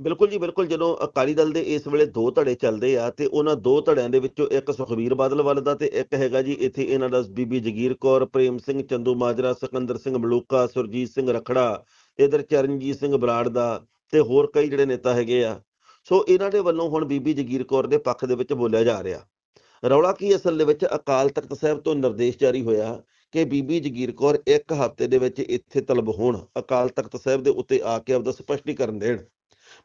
ਬਿਲਕੁਲ ਜੀ, ਬਿਲਕੁਲ। ਜਦੋਂ ਅਕਾਲੀ ਦਲ ਦੇ ਇਸ ਵੇਲੇ ਦੋ ਧੜੇ ਚੱਲਦੇ ਆ ਤੇ ਉਹਨਾਂ ਦੋ ਧੜਿਆਂ ਦੇ ਵਿੱਚੋਂ ਇੱਕ ਸੁਖਬੀਰ ਬਾਦਲ ਵੱਲ ਦਾ ਤੇ ਇੱਕ ਹੈਗਾ ਜੀ, ਇੱਥੇ ਇਹਨਾਂ ਦਾ ਬੀਬੀ ਜਗੀਰ ਕੌਰ, ਪ੍ਰੇਮ ਸਿੰਘ, ਚੰਦੂ ਮਾਜਰਾ, ਸਿਕੰਦਰ ਸਿੰਘ ਮਲੂਕਾ, ਸੁਰਜੀਤ ਸਿੰਘ ਰਖੜਾ, ਇਧਰ ਚਰਨਜੀਤ ਸਿੰਘ ਬਰਾੜ ਦਾ ਤੇ ਹੋਰ ਕਈ ਜਿਹੜੇ ਨੇਤਾ ਹੈਗੇ ਆ। ਸੋ ਇਹਨਾਂ ਦੇ ਵੱਲੋਂ ਹੁਣ ਬੀਬੀ ਜਗੀਰ ਕੌਰ ਦੇ ਪੱਖ ਦੇ ਵਿੱਚ ਬੋਲਿਆ ਜਾ ਰਿਹਾ। ਰੌਲਾ ਕੀ ਅਸਲ ਦੇ ਵਿੱਚ ਅਕਾਲ ਤਖਤ ਸਾਹਿਬ ਤੋਂ ਨਿਰਦੇਸ਼ ਜਾਰੀ ਹੋਇਆ ਕਿ ਬੀਬੀ ਜਗੀਰ ਕੌਰ ਇੱਕ ਹਫ਼ਤੇ ਦੇ ਵਿੱਚ ਇੱਥੇ ਤਲਬ ਹੋਣ, ਅਕਾਲ ਤਖਤ ਸਾਹਿਬ ਦੇ ਉੱਤੇ ਆ ਕੇ ਆਪਦਾ ਸਪਸ਼ਟੀਕਰਨ ਦੇਣ।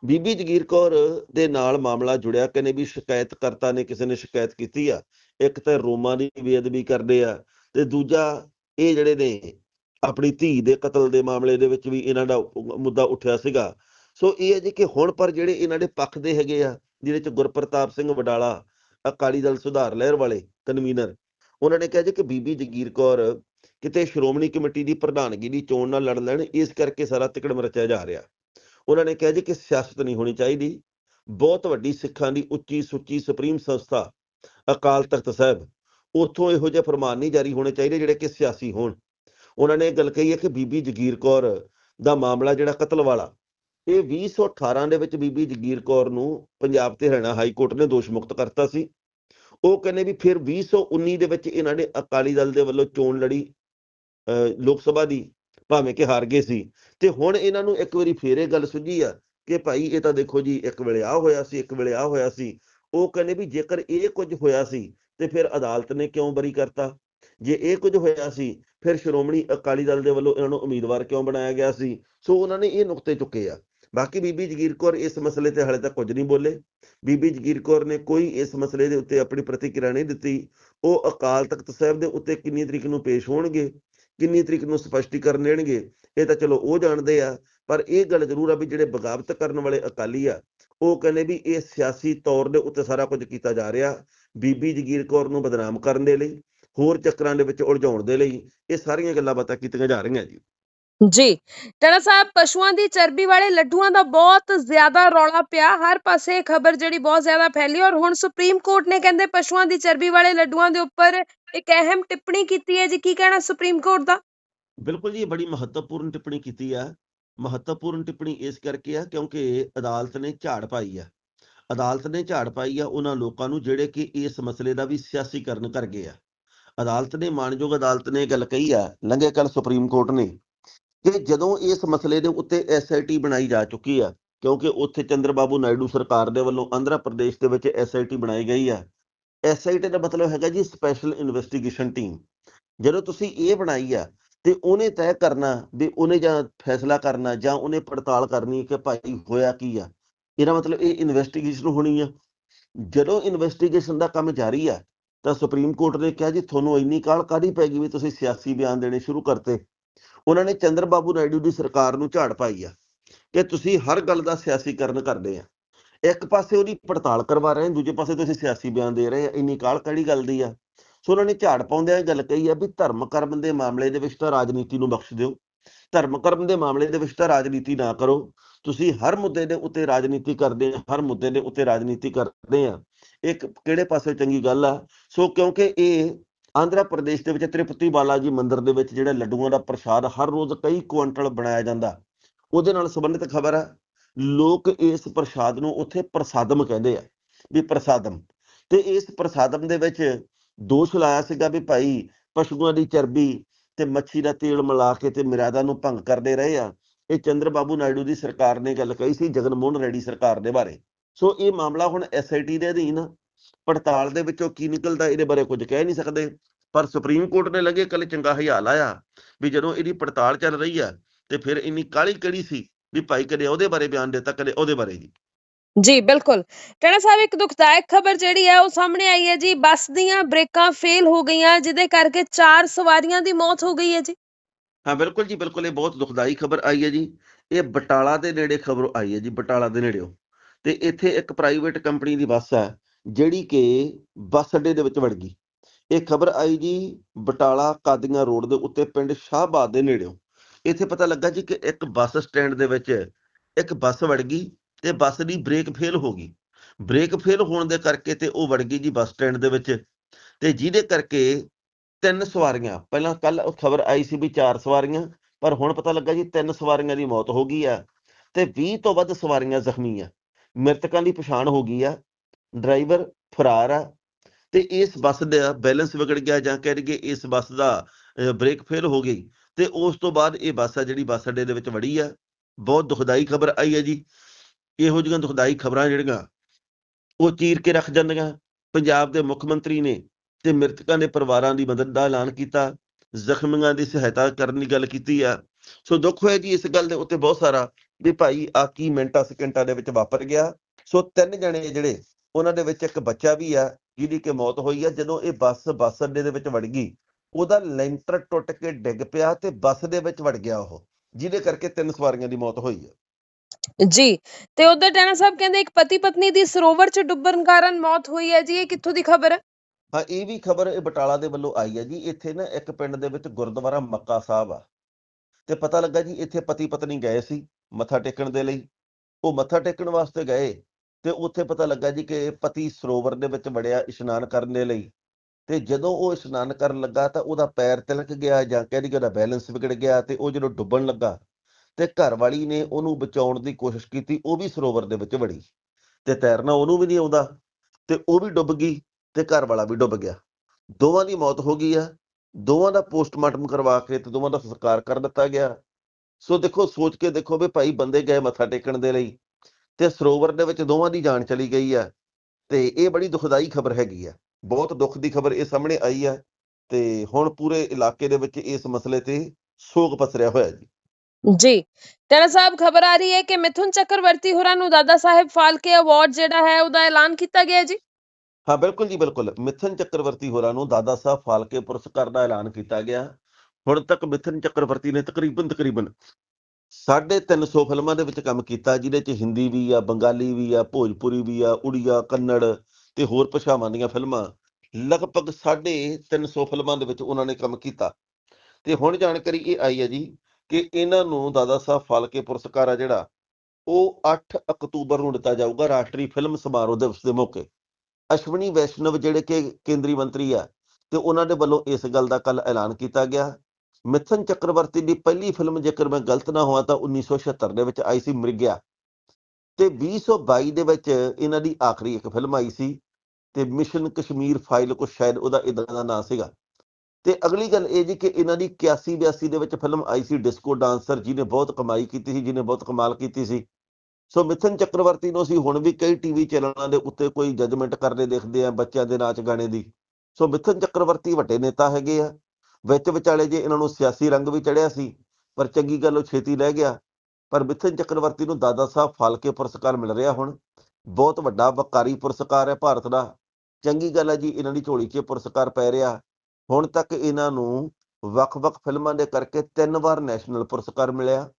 ਬੀਬੀ ਜਗੀਰ ਕੌਰ ਦੇ ਨਾਲ ਮਾਮਲਾ ਜੁੜਿਆ, ਕਹਿੰਦੇ ਵੀ ਸ਼ਿਕਾਇਤਕਰਤਾ ਨੇ ਕਿਸੇ ਨੇ ਸ਼ਿਕਾਇਤ ਕੀਤੀ ਆ, ਇੱਕ ਤਾਂ ਰੋਮਾਂ ਦੀ ਬੇਅਦਬੀ ਕਰਦੇ ਆ ਤੇ ਦੂਜਾ ਇਹ ਜਿਹੜੇ ਨੇ ਆਪਣੀ ਧੀ ਦੇ ਕਤਲ ਦੇ ਮਾਮਲੇ ਦੇ ਵਿੱਚ ਵੀ ਇਹਨਾਂ ਦਾ ਮੁੱਦਾ ਉੱਠਿਆ ਸੀਗਾ। ਸੋ ਇਹ ਹੈ ਜੀ ਕਿ ਹੁਣ ਪਰ ਜਿਹੜੇ ਇਹਨਾਂ ਦੇ ਪੱਖ ਦੇ ਹੈਗੇ ਆ, ਜਿਹਦੇ ਚ ਗੁਰਪ੍ਰਤਾਪ ਸਿੰਘ ਵਡਾਲਾ ਅਕਾਲੀ ਦਲ ਸੁਧਾਰ ਲਹਿਰ ਵਾਲੇ ਕਨਵੀਨਰ ਉਹਨਾਂ ਨੇ ਕਿਹਾ ਜੀ ਕਿ ਬੀਬੀ ਜਗੀਰ ਕੌਰ ਕਿਤੇ ਸ਼੍ਰੋਮਣੀ ਕਮੇਟੀ ਦੀ ਪ੍ਰਧਾਨਗੀ ਦੀ ਚੋਣ ਨਾਲ ਲੜ ਲੈਣ, ਇਸ ਕਰਕੇ ਸਾਰਾ ਤਿਕੜ ਰਚਿਆ ਜਾ ਰਿਹਾ। ਉਹਨਾਂ ਨੇ ਕਿਹਾ ਜੀ ਕਿ ਸਿਆਸਤ ਨਹੀਂ ਹੋਣੀ ਚਾਹੀਦੀ। ਬਹੁਤ ਵੱਡੀ ਸਿੱਖਾਂ ਦੀ ਉੱਚੀ ਸੁੱਚੀ ਸੁਪਰੀਮ ਸੰਸਥਾ ਅਕਾਲ ਤਖਤ ਸਾਹਿਬ, ਉੱਥੋਂ ਇਹੋ ਜਿਹੇ ਫਰਮਾਨ ਨਹੀਂ ਜਾਰੀ ਹੋਣੇ ਚਾਹੀਦੇ ਜਿਹੜੇ ਕਿ ਸਿਆਸੀ ਹੋਣ। ਉਹਨਾਂ ਨੇ ਇਹ ਗੱਲ ਕਹੀ ਹੈ ਕਿ ਬੀਬੀ ਜਗੀਰ ਕੌਰ ਦਾ ਮਾਮਲਾ ਜਿਹੜਾ ਕਤਲ ਵਾਲਾ ਇਹ 2018 ਦੇ ਵਿੱਚ ਬੀਬੀ ਜਗੀਰ ਕੌਰ ਨੂੰ ਪੰਜਾਬ ਤੇ ਹਰਿਆਣਾ ਹਾਈ ਕੋਰਟ ਨੇ ਦੋਸ਼ ਮੁਕਤ ਕਰਤਾ ਸੀ। ਉਹ ਕਹਿੰਦੇ ਵੀ ਫਿਰ 2019 ਦੇ ਵਿੱਚ ਇਹਨਾਂ ਨੇ ਅਕਾਲੀ ਦਲ ਦੇ ਵੱਲੋਂ ਚੋਣ ਲੜੀ, ਅਹ, ਲੋਕ ਸਭਾ ਦੀ, ਭਾਵੇਂ ਕਿ ਹਾਰ ਗਏ ਸੀ। ਤੇ ਹੁਣ ਇਹਨਾਂ ਨੂੰ ਇੱਕ ਵਾਰੀ ਫੇਰ ਇਹ ਗੱਲ ਸੁਝੀ ਆ ਕਿ ਭਾਈ ਇਹ ਤਾਂ ਦੇਖੋ ਜੀ, ਇੱਕ ਵੇਲੇ ਆ ਹੋਇਆ ਸੀ, ਇੱਕ ਵੇਲੇ ਆ ਹੋਇਆ ਸੀ। ਉਹ ਕਹਿੰਦੇ ਵੀ ਜੇਕਰ ਇਹ ਕੁਝ ਹੋਇਆ ਸੀ, ਤੇ ਫਿਰ ਅਦਾਲਤ ਨੇ ਕਿਉਂ ਬਰੀ ਕਰਤਾ? ਜੇ ਇਹ ਕੁਝ ਹੋਇਆ ਸੀ, ਫਿਰ ਸ਼੍ਰੋਮਣੀ ਅਕਾਲੀ ਦਲ ਦੇ ਵੱਲੋਂ ਇਹਨਾਂ ਨੂੰ ਉਮੀਦਵਾਰ ਕਿਉਂ ਬਣਾਇਆ ਗਿਆ ਸੀ? ਸੋ ਉਹਨਾਂ ਨੇ ਇਹ ਨੁਕਤੇ ਚੁੱਕੇ ਆ। ਬਾਕੀ ਬੀਬੀ ਜਗੀਰ ਕੌਰ ਇਸ ਮਸਲੇ ਤੇ ਹਾਲੇ ਤੱਕ ਕੁਝ ਨਹੀਂ ਬੋਲੇ। ਬੀਬੀ ਜਗੀਰ ਕੌਰ ਨੇ ਕੋਈ ਇਸ ਮਸਲੇ ਦੇ ਉੱਤੇ ਆਪਣੀ ਪ੍ਰਤੀਕਿਰਿਆ ਨਹੀਂ ਦਿੱਤੀ। ਉਹ ਅਕਾਲ ਤਖਤ ਸਾਹਿਬ ਦੇ ਉੱਤੇ ਕਿੰਨੀ ਤਰੀਕ ਨੂੰ ਪੇਸ਼ ਹੋਣਗੇ, ਕਿੰਨੀ ਤਰੀਕ ਨੂੰ ਸਪਸ਼ਟੀਕਰਨ ਦੇਣਗੇ, ਇਹ ਤਾਂ ਚਲੋ ਉਹ ਜਾਣਦੇ ਆ। ਪਰ ਇਹ ਗੱਲ ਜ਼ਰੂਰ ਆ ਵੀ ਜਿਹੜੇ ਬਗਾਵਤ ਕਰਨ ਵਾਲੇ ਅਕਾਲੀ ਆ, ਉਹ ਕਹਿੰਦੇ ਵੀ ਇਹ ਸਿਆਸੀ ਤੌਰ ਦੇ ਉੱਤੇ ਸਾਰਾ ਕੁਝ ਕੀਤਾ ਜਾ ਰਿਹਾ। ਬੀਬੀ ਜਗੀਰ ਕੌਰ ਨੂੰ ਬਦਨਾਮ ਕਰਨ ਦੇ ਲਈ, ਹੋਰ ਚੱਕਰਾਂ ਦੇ ਵਿੱਚ ਉਲਝਾਉਣ ਦੇ ਲਈ, ਇਹ ਸਾਰੀਆਂ ਗੱਲਾਂ ਬਾਤਾਂ ਕੀਤੀਆਂ ਜਾ ਰਹੀਆਂ ਜੀ। ਜੀ ਟਣਾ ਸਾਹਿਬ ਪਸ਼ੂਆਂ ਦੀ ਚਰਬੀ ਵਾਲੇ ਲੱਡੂਆਂ ਦਾ ਬਹੁਤ ਜ਼ਿਆਦਾ ਰੌਲਾ ਪਿਆ। ਹਰ ਪਾਸੇ ਖਬਰ ਜਿਹੜੀ ਬਹੁਤ ਜ਼ਿਆਦਾ ਫੈਲੀ ਔਰ ਹੁਣ ਸੁਪਰੀਮ ਕੋਰਟ ਨੇ ਕਹਿੰਦੇ ਪਸ਼ੂਆਂ ਦੀ ਚਰਬੀ ਵਾਲੇ ਲੱਡੂਆਂ ਦੇ ਉੱਪਰ ਇੱਕ ਅਹਿਮ ਟਿੱਪਣੀ ਕੀਤੀ ਹੈ ਜੀ। ਕੀ ਕਹਿਣਾ ਸੁਪਰੀਮ ਕੋਰਟ ਦਾ? ਬਿਲਕੁਲ ਜੀ ਬੜੀ ਮਹੱਤਵਪੂਰਨ ਟਿੱਪਣੀ ਕੀਤੀ ਆ। ਮਹੱਤਵਪੂਰਨ ਟਿੱਪਣੀ ਇਸ ਕਰਕੇ ਆ ਕਿਉਂਕਿ ਅਦਾਲਤ ਨੇ ਝਾੜ ਪਾਈ ਆ। ਅਦਾਲਤ ਨੇ ਝਾੜ ਪਾਈ ਆ ਉਹਨਾਂ ਲੋਕਾਂ ਨੂੰ ਜਿਹੜੇ ਕਿ ਇਸ ਮਸਲੇ ਦਾ ਵੀ ਸਿਆਸੀਕਰਨ ਕਰ ਗਏ ਆ। ਅਦਾਲਤ ਨੇ ਮਾਨਯੋਗ ਅਦਾਲਤ ਨੇ ਇਹ ਗੱਲ ਕਹੀ ਆ, ਲੰਘੇ ਕੱਲ ਸੁਪਰੀਮ ਕੋਰਟ ਨੇ। ਕਿ ਜਦੋਂ ਇਸ ਮਸਲੇ ਦੇ ਉੱਤੇ ਐਸਆਈਟੀ ਬਣਾਈ ਜਾ ਚੁੱਕੀ ਆ, ਕਿਉਂਕਿ ਉੱਥੇ ਚੰਦਰਬਾਬੂ ਨਾਇਡੂ ਸਰਕਾਰ ਦੇ ਵੱਲੋਂ ਆਂਧਰਾ ਪ੍ਰਦੇਸ਼ ਦੇ ਵਿੱਚ ਐਸਆਈਟੀ ਬਣਾਈ ਗਈ ਆ। ਐਸਆਈਟੀ ਦਾ ਮਤਲਬ ਹੈਗਾ ਜੀ ਸਪੈਸ਼ਲ ਇਨਵੈਸਟੀਗੇਸ਼ਨ ਟੀਮ ਜਦੋਂ ਤੁਸੀਂ ਇਹ ਬਣਾਈ ਆ, ਤੇ ਉਹਨੇ ਤੈਅ ਕਰਨਾ ਵੀ ਉਹਨੇ ਜਾਂ ਫੈਸਲਾ ਕਰਨਾ ਜਾਂ ਉਹਨੇ ਪੜਤਾਲ ਕਰਨੀ ਕਿ ਭਾਈ ਹੋਇਆ ਕੀ ਆ, ਇਹਦਾ ਮਤਲਬ ਇਹ ਇਨਵੈਸਟੀਗੇਸ਼ਨ ਹੋਣੀ ਆ। ਜਦੋਂ ਇਨਵੈਸਟੀਗੇਸ਼ਨ ਦਾ ਕੰਮ ਜਾਰੀ ਆ, ਤਾਂ ਸੁਪਰੀਮ ਕੋਰਟ ਨੇ ਕਿਹਾ ਜੀ, ਤੁਹਾਨੂੰ ਇੰਨੀ ਕਾਹਲ ਕਾਹਦੀ ਪੈ ਗਈ ਵੀ ਤੁਸੀਂ ਸਿਆਸੀ ਬਿਆਨ ਦੇਣੇ ਸ਼ੁਰੂ ਕਰਤੇ? ਉਹਨਾਂ ਨੇ ਚੰਦਰ ਬਾਬੂ ਨਾਇਡੂ ਦੀ ਸਰਕਾਰ ਨੂੰ ਝਾੜ ਪਾਈ ਆ ਕਿ ਤੁਸੀਂ ਹਰ ਗੱਲ ਦਾ ਸਿਆਸੀਕਰਨ ਕਰਦੇ ਆ। ਇੱਕ ਪਾਸੇ ਉਹਦੀ ਪੜਤਾਲ ਕਰਵਾ ਰਹੇ, ਦੂਜੇ ਪਾਸੇ ਤੁਸੀਂ ਸਿਆਸੀ ਬਿਆਨ ਦੇ ਰਹੇ ਆ, ਇੰਨੀ ਕਾਹਲ ਕਿਹੜੀ ਗੱਲ ਦੀ ਆ? ਸੋ ਉਹਨਾਂ ਨੇ ਝਾੜ ਪਾਉਂਦਿਆਂ ਇਹ ਗੱਲ ਕਹੀ ਆ ਵੀ ਧਰਮ ਕਰਮ ਦੇ ਮਾਮਲੇ ਦੇ ਵਿੱਚ ਤਾਂ ਰਾਜਨੀਤੀ ਨੂੰ ਬਖਸ਼ ਦਿਓ। ਧਰਮ ਕਰਮ ਦੇ ਮਾਮਲੇ ਦੇ ਵਿੱਚ ਤਾਂ ਰਾਜਨੀਤੀ ਨਾ ਕਰੋ। ਤੁਸੀਂ ਹਰ ਮੁੱਦੇ ਦੇ ਉੱਤੇ ਰਾਜਨੀਤੀ ਕਰਦੇ ਆ, ਹਰ ਮੁੱਦੇ ਦੇ ਉੱਤੇ ਰਾਜਨੀਤੀ ਕਰਦੇ ਆ। ਇੱਕ ਕਿਹੜੇ ਪਾਸੇ ਚੰਗੀ ਗੱਲ ਆ? ਸੋ ਕਿਉਂਕਿ ਇਹ ਆਂਧਰਾ ਪ੍ਰਦੇਸ਼ ਦੇ ਵਿੱਚ ਤ੍ਰਿਪਤੀ ਬਾਲਾ ਜੀ ਮੰਦਿਰ ਦੇ ਵਿੱਚ ਜਿਹੜਾ ਲੱਡੂਆਂ ਦਾ ਪ੍ਰਸ਼ਾਦ ਹਰ ਰੋਜ਼ ਕਈ ਕੁਇੰਟਲ ਬਣਾਇਆ ਜਾਂਦਾ। ਉਹਦੇ ਨਾਲ ਸੰਬੰਧਿਤ ਖਬਰ ਹੈ, ਲੋਕ ਇਸ ਪ੍ਰਸ਼ਾਦ ਨੂੰ ਉੱਥੇ ਪ੍ਰਸਾਦਮ ਕਹਿੰਦੇ ਆ, ਵੀ ਪ੍ਰਸਾਦਮ। ਤੇ ਇਸ ਪ੍ਰਸਾਦਮ ਦੇ ਵਿੱਚ ਦੋਸ਼ ਲਾਇਆ ਸੀਗਾ ਵੀ ਭਾਈ ਪਸ਼ੂਆਂ ਦੀ ਚਰਬੀ ਤੇ ਮੱਛੀ ਦਾ ਤੇਲ ਮਿਲਾ ਕੇ ਤੇ ਮਰਿਆਦਾ ਨੂੰ ਭੰਗ ਕਰਦੇ ਰਹੇ ਆ। ਇਹ ਚੰਦਰਬਾਬੂ ਨਾਇਡੂ ਦੀ ਸਰਕਾਰ ਨੇ ਗੱਲ ਕਹੀ ਸੀ ਜਗਨ ਮੋਹਨ ਰੈਡੀ ਸਰਕਾਰ ਦੇ ਬਾਰੇ। ਸੋ ਇਹ ਮਾਮਲਾ ਹੁਣ ਐਸਆਈਟੀ ਦੇ ਅਧੀਨ ਆ। ਪੜਤਾਲ ਦੇ ਵਿੱਚੋਂ ਕੀ ਨਿਕਲਦਾ ਇਹਦੇ ਬਾਰੇ ਕੁਝ ਕਹਿ ਨਹੀਂ ਸਕਦੇ। ਪਰ ਸੁਪਰੀਮ ਕੋਰਟ ਨੇ ਲੱਗੇ ਕੱਲ ਚੰਗਾ ਹਯਾਲ ਆਇਆ ਵੀ ਜਦੋਂ ਇਹਦੀ ਪੜਤਾਲ ਚੱਲ ਰਹੀ ਆ ਤੇ ਫਿਰ ਇੰਨੀ ਕਾਲੀ ਕਿਹੜੀ ਸੀ ਵੀ ਭਾਈ ਕਦੇ ਉਹਦੇ ਬਾਰੇ ਬਿਆਨ ਦਿੱਤਾ ਕਦੇ ਉਹਦੇ ਬਾਰੇ ਜੀ ਜੀ ਬਿਲਕੁਲ। ਟਣਾ ਸਾਹਿਬ ਇੱਕ ਦੁਖਦਾਇਕ ਖਬਰ ਜਿਹੜੀ ਹੈ ਉਹ ਸਾਹਮਣੇ ਆਈ ਹੈ ਜੀ। ਬੱਸ ਦੀਆਂ ਬ੍ਰੇਕਾਂ ਫੇਲ ਹੋ ਗਈਆਂ ਜਿਹਦੇ ਕਰਕੇ ਚਾਰ ਸਵਾਰੀਆਂ ਦੀ ਮੌਤ ਹੋ ਗਈ ਹੈ ਜੀ। ਹਾਂ ਬਿਲਕੁਲ ਜੀ ਬਿਲਕੁਲ। ਇਹ ਬਹੁਤ ਦੁਖਦਾਈ ਖਬਰ ਆਈ ਹੈ ਜੀ। ਇਹ ਬਟਾਲਾ ਦੇ ਨੇੜੇ ਖਬਰ ਆਈ ਹੈ ਜੀ ਬਟਾਲਾ ਦੇ ਨੇੜਿਓ। ਤੇ ਇੱਥੇ ਇੱਕ ਪ੍ਰਾਈਵੇਟ ਕੰਪਨੀ ਦੀ ਬੱਸ ਹੈ। ਜਿਹੜੀ ਕਿ ਬੱਸ ਅੱਡੇ ਦੇ ਵਿੱਚ ਵੜ ਗਈ। ਇਹ ਖਬਰ ਆਈ ਜੀ ਬਟਾਲਾ ਕਾਦੀਆਂ ਰੋਡ ਦੇ ਉੱਤੇ ਪਿੰਡ ਸ਼ਾਹਬਾਦ ਦੇ ਨੇੜਿਓਂ। ਇੱਥੇ ਪਤਾ ਲੱਗਾ ਜੀ ਕਿ ਇੱਕ ਬੱਸ ਸਟੈਂਡ ਦੇ ਵਿੱਚ ਇੱਕ ਬੱਸ ਵੜ ਗਈ ਤੇ ਬੱਸ ਦੀ ਬ੍ਰੇਕ ਫੇਲ ਹੋ ਗਈ। ਬ੍ਰੇਕ ਫੇਲ ਹੋਣ ਦੇ ਕਰਕੇ ਤੇ ਉਹ ਵੜ ਗਈ ਜੀ ਬੱਸ ਸਟੈਂਡ ਦੇ ਵਿੱਚ ਤੇ ਜਿਹਦੇ ਕਰਕੇ ਤਿੰਨ ਸਵਾਰੀਆਂ, ਪਹਿਲਾਂ ਕੱਲ ਖਬਰ ਆਈ ਸੀ ਵੀ ਚਾਰ ਸਵਾਰੀਆਂ, ਪਰ ਹੁਣ ਪਤਾ ਲੱਗਾ ਜੀ ਤਿੰਨ ਸਵਾਰੀਆਂ ਦੀ ਮੌਤ ਹੋ ਗਈ ਆ ਤੇ 20 ਤੋਂ ਵੱਧ ਸਵਾਰੀਆਂ ਜ਼ਖਮੀ ਆ। ਮ੍ਰਿਤਕਾਂ ਦੀ ਪਛਾਣ ਹੋ ਗਈ ਆ ਡਰਾਈਵਰ ਫਰਾਰ ਆ ਤੇ ਇਸ ਬੱਸ ਦਾ ਬੈਲੈਂਸ ਵਿਗੜ ਗਿਆ ਜਾਂ ਕਹਿ ਲਈਏ ਇਸ ਬੱਸ ਦਾ ਬ੍ਰੇਕ ਫੇਲ ਹੋ ਗਈ ਤੇ ਉਸ ਤੋਂ ਬਾਅਦ ਇਹ ਬੱਸ ਆ ਜਿਹੜੀ ਬੱਸ ਅੱਡੇ ਦੇ ਵਿੱਚ ਵੜੀ ਆ, ਬਹੁਤ ਦੁਖਦਾਈ ਖਬਰ ਆਈ ਹੈ ਜੀ। ਇਹੋ ਜਿਹੀਆਂ ਦੁਖਦਾਈ ਖਬਰਾਂ ਜਿਹੜੀਆਂ ਉਹ ਚੀਰ ਕੇ ਰੱਖ ਜਾਂਦੀਆਂ। ਪੰਜਾਬ ਦੇ ਮੁੱਖ ਮੰਤਰੀ ਨੇ ਤੇ ਮ੍ਰਿਤਕਾਂ ਦੇ ਪਰਿਵਾਰਾਂ ਦੀ ਮਦਦ ਦਾ ਐਲਾਨ ਕੀਤਾ, ਜ਼ਖਮੀਆਂ ਦੀ ਸਹਾਇਤਾ ਕਰਨ ਦੀ ਗੱਲ ਕੀਤੀ ਆ। ਸੋ ਦੁੱਖ ਹੋਇਆ ਜੀ ਇਸ ਗੱਲ ਦੇ ਉੱਤੇ ਬਹੁਤ ਸਾਰਾ ਵੀ ਭਾਈ ਆ ਕੀ ਮਿੰਟਾਂ ਸਕਿੰਟਾਂ ਦੇ ਵਿੱਚ ਵਾਪਰ ਗਿਆ। ਸੋ ਤਿੰਨ ਜਣੇ ਜਿਹੜੇ ਉਹਨਾਂ ਦੇ ਵਿੱਚ ਇੱਕ ਬੱਚਾ ਵੀ ਆ ਜਿਹਦੀ ਕਿ ਮੌਤ ਹੋਈ ਆ ਜਦੋਂ ਇਹ ਬੱਸ ਬੱਸ ਅੱਡੇ ਦੇ ਵਿੱਚ ਵੜ ਗਈ ਉਹਦਾ ਲੈਂਟਰ ਟੁੱਟ ਕੇ ਡਿੱਗ ਪਿਆ ਤੇ ਬੱਸ ਦੇ ਵਿੱਚ ਵੜ ਗਿਆ ਉਹ ਜਿਹਦੇ ਕਰਕੇ ਤਿੰਨ ਸਵਾਰੀਆਂ ਦੀ ਮੌਤ ਹੋਈ ਆ। ਜੀ ਤੇ ਉਧਰ ਟਣਾ ਸਾਹਿਬ ਕਹਿੰਦੇ ਇੱਕ ਪਤੀ ਪਤਨੀ ਦੀ ਸਰੋਵਰ 'ਚ ਡੁੱਬਣ ਕਾਰਨ ਮੌਤ ਹੋਈ ਹੈ ਜੀ ਇਹ ਕਿੱਥੋਂ ਦੀ ਖਬਰ? ਹੈ ਹਾਂ ਇਹ ਵੀ ਖਬਰ ਇਹ ਬਟਾਲਾ ਦੇ ਵੱਲੋਂ ਆਈ ਹੈ ਜੀ ਇੱਥੇ ਨਾ ਇੱਕ ਪਿੰਡ ਦੇ ਵਿੱਚ ਗੁਰਦੁਆਰਾ ਮੱਕਾ ਸਾਹਿਬ ਆ ਤੇ ਪਤਾ ਲੱਗਾ ਜੀ ਇੱਥੇ ਪਤੀ ਪਤਨੀ ਗਏ ਸੀ ਮੱਥਾ ਟੇਕਣ ਦੇ ਲਈ ਉਹ ਮੱਥਾ ਟੇਕਣ ਵਾਸਤੇ ਗਏ ਤੇ ਉੱਥੇ ਪਤਾ ਲੱਗਾ ਜੀ ਕਿ ਪਤੀ ਸਰੋਵਰ ਦੇ ਵਿੱਚ ਵੜਿਆ ਇਸ਼ਨਾਨ ਕਰਨ ਦੇ ਲਈ। ਤੇ ਜਦੋਂ ਉਹ ਇਸ਼ਨਾਨ ਕਰਨ ਲੱਗਾ ਤਾਂ ਉਹਦਾ ਪੈਰ ਤਿਲਕ ਗਿਆ ਜਾਂ ਕਹਿ ਲਈਏ ਉਹਦਾ ਬੈਲੈਂਸ ਵਿਗੜ ਗਿਆ ਤੇ ਉਹ ਜਦੋਂ ਡੁੱਬਣ ਲੱਗਾ ਤੇ ਘਰ ਵਾਲੀ ਨੇ ਉਹਨੂੰ ਬਚਾਉਣ ਦੀ ਕੋਸ਼ਿਸ਼ ਕੀਤੀ, ਉਹ ਵੀ ਸਰੋਵਰ ਦੇ ਵਿੱਚ ਵੜੀ ਤੇ ਤੈਰਨਾ ਉਹਨੂੰ ਵੀ ਨਹੀਂ ਆਉਂਦਾ ਤੇ ਉਹ ਵੀ ਡੁੱਬ ਗਈ ਤੇ ਘਰ ਵਾਲਾ ਵੀ ਡੁੱਬ ਗਿਆ। ਦੋਵਾਂ ਦੀ ਮੌਤ ਹੋ ਗਈ ਆ, ਦੋਵਾਂ ਦਾ ਪੋਸਟਮਾਰਟਮ ਕਰਵਾ ਕੇ ਤੇ ਦੋਵਾਂ ਦਾ ਸੰਸਕਾਰ ਕਰ ਦਿੱਤਾ ਗਿਆ। ਸੋ ਦੇਖੋ, ਸੋਚ ਕੇ ਦੇਖੋ ਵੀ ਭਾਈ ਬੰਦੇ ਗਏ ਮੱਥਾ ਟੇਕਣ ਦੇ ਲਈ। ਤੇ ਸਰੋਵਰ ਦੇ ਵਿੱਚ ਦੋਵਾਂ ਦੀ ਜਾਨ ਚਲੀ ਗਈ ਆ ਤੇ ਇਹ ਬੜੀ ਦੁਖਦਾਈ ਖਬਰ ਹੈਗੀ ਆ। ਬਹੁਤ ਦੁੱਖ ਦੀ ਖਬਰ ਇਹ ਸਾਹਮਣੇ ਆਈ ਆ ਤੇ ਹੁਣ ਪੂਰੇ ਇਲਾਕੇ ਦੇ ਵਿੱਚ ਇਸ ਮਸਲੇ ਤੇ ਸੋਗ ਪਸਰਿਆ ਹੋਇਆ ਜੀ। ਜੀ ਟੈਣਾ ਸਾਹਿਬ ਖਬਰ ਆ ਰਹੀ ਹੈ ਕਿ ਮਿਥੁਨ ਚੱਕਰਵਰਤੀ ਹੋਰਾਂ ਨੂੰ ਦਾਦਾ ਸਾਹਿਬ ਫਾਲਕੇ ਅਵਾਰਡ ਜਿਹੜਾ ਹੈ ਉਹਦਾ ਐਲਾਨ ਕੀਤਾ ਗਿਆ ਹੈ ਜੀ। ਹਾਂ ਬਿਲਕੁਲ ਜੀ ਬਿਲਕੁਲ। ਮਿਥਨ ਚੱਕਰਵਰਤੀ ਹੋਰਾਂ ਨੂੰ ਦਾਦਾ ਸਾਹਿਬ ਫਾਲਕੇ ਪੁਰਸਕਾਰ ਦਾ ਐਲਾਨ ਕੀਤਾ ਗਿਆ। ਹੁਣ ਤੱਕ ਮਿਥਨ ਚੱਕਰਵਰਤੀ ਨੇ ਤਕਰੀਬਨ ਤਕਰੀਬਨ 350 ਫਿਲਮਾਂ ਦੇ ਵਿੱਚ ਕੰਮ ਕੀਤਾ, ਜਿਹਦੇ ਚ ਹਿੰਦੀ ਵੀ ਆ, ਬੰਗਾਲੀ ਵੀ ਆ, ਭੋਜਪੁਰੀ ਵੀ ਆ, ਉੜੀਆ, ਕੰਨੜ ਤੇ ਹੋਰ ਭਾਸ਼ਾਵਾਂ ਦੀਆਂ ਫਿਲਮਾਂ। ਲਗਭਗ 350 ਫਿਲਮਾਂ ਦੇ ਵਿੱਚ ਉਹਨਾਂ ਨੇ ਕੰਮ ਕੀਤਾ। ਤੇ ਹੁਣ ਜਾਣਕਾਰੀ ਇਹ ਆਈ ਹੈ ਜੀ ਕਿ ਇਹਨਾਂ ਨੂੰ ਦਾਦਾ ਸਾਹਿਬ ਫਾਲਕੇ ਪੁਰਸਕਾਰ ਆ ਜਿਹੜਾ, ਉਹ 8 ਅਕਤੂਬਰ ਨੂੰ ਦਿੱਤਾ ਜਾਊਗਾ ਰਾਸ਼ਟਰੀ ਫਿਲਮ ਸਮਾਰੋਹ ਦਿਵਸ ਦੇ ਮੌਕੇ। ਅਸ਼ਵਨੀ ਵੈਸ਼ਨਵ ਜਿਹੜੇ ਕਿ ਕੇਂਦਰੀ ਮੰਤਰੀ ਆ, ਤੇ ਉਹਨਾਂ ਦੇ ਵੱਲੋਂ ਇਸ ਗੱਲ ਦਾ ਕੱਲ ਐਲਾਨ ਕੀਤਾ ਗਿਆ। ਮਿਥਨ ਚੱਕਰਵਰਤੀ ਦੀ ਪਹਿਲੀ ਫਿਲਮ ਜੇਕਰ ਮੈਂ ਗਲਤ ਨਾ ਹੋਵਾਂ ਤਾਂ 1976 ਦੇ ਵਿੱਚ ਆਈ ਸੀ ਮਿਰਗਿਆ। ਤੇ 2022 ਦੇ ਵਿੱਚ ਇਹਨਾਂ ਦੀ ਆਖਰੀ ਇੱਕ ਫਿਲਮ ਆਈ ਸੀ ਤੇ ਮਿਸ਼ਨ ਕਸ਼ਮੀਰ ਫਾਈਲ ਕੁਛ ਸ਼ਾਇਦ ਉਹਦਾ ਇਦਾਂ ਦਾ ਨਾਂ ਸੀਗਾ। ਤੇ ਅਗਲੀ ਗੱਲ ਇਹ ਜੀ ਕਿ ਇਹਨਾਂ ਦੀ 81 82 ਦੇ ਵਿੱਚ ਫਿਲਮ ਆਈ ਸੀ ਡਿਸਕੋ ਡਾਂਸਰ, ਜਿਹਨੇ ਬਹੁਤ ਕਮਾਈ ਕੀਤੀ ਸੀ, ਜਿਹਨੇ ਬਹੁਤ ਕਮਾਲ ਕੀਤੀ ਸੀ। ਸੋ ਮਿਥਨ ਚੱਕਰਵਰਤੀ ਨੂੰ ਅਸੀਂ ਹੁਣ ਵੀ ਕਈ ਟੀਵੀ ਚੈਨਲਾਂ ਦੇ ਉੱਤੇ ਕੋਈ ਜੱਜਮੈਂਟ ਕਰਦੇ ਦੇਖਦੇ ਆ ਬੱਚਿਆਂ ਦੇ ਨਾਚ ਗਾਣੇ ਦੀ। ਸੋ ਮਿਥਨ ਚੱਕਰਵਰਤੀ ਵੱਡੇ ਨੇਤਾ ਹੈਗੇ ਆ। ਵਿੱਚ ਵਿਚਾਲੇ ਜੇ ਇਹਨਾਂ ਨੂੰ ਸਿਆਸੀ ਰੰਗ ਵੀ ਚੜਿਆ ਸੀ, ਪਰ ਚੰਗੀ ਗੱਲ ਉਹ ਛੇਤੀ ਲੈ ਗਿਆ। ਪਰ ਮਿਥਨ ਚੱਕਰਵਰਤੀ ਨੂੰ ਦਾਦਾ ਸਾਹਿਬ ਫਾਲਕੇ ਪੁਰਸਕਾਰ ਮਿਲ ਰਿਹਾ ਹੁਣ। ਬਹੁਤ ਵੱਡਾ ਵਕਾਰੀ ਪੁਰਸਕਾਰ ਹੈ ਭਾਰਤ ਦਾ। ਚੰਗੀ ਗੱਲ ਹੈ ਜੀ, ਇਹਨਾਂ ਦੀ ਝੋਲੀ 'ਚ ਪੁਰਸਕਾਰ ਪੈ ਰਿਹਾ। ਹੁਣ ਤੱਕ ਇਹਨਾਂ ਨੂੰ ਵੱਖ-ਵੱਖ ਫਿਲਮਾਂ ਦੇ ਕਰਕੇ ਤਿੰਨ ਵਾਰ ਨੈਸ਼ਨਲ ਪੁਰਸਕਾਰ ਮਿਲਿਆ।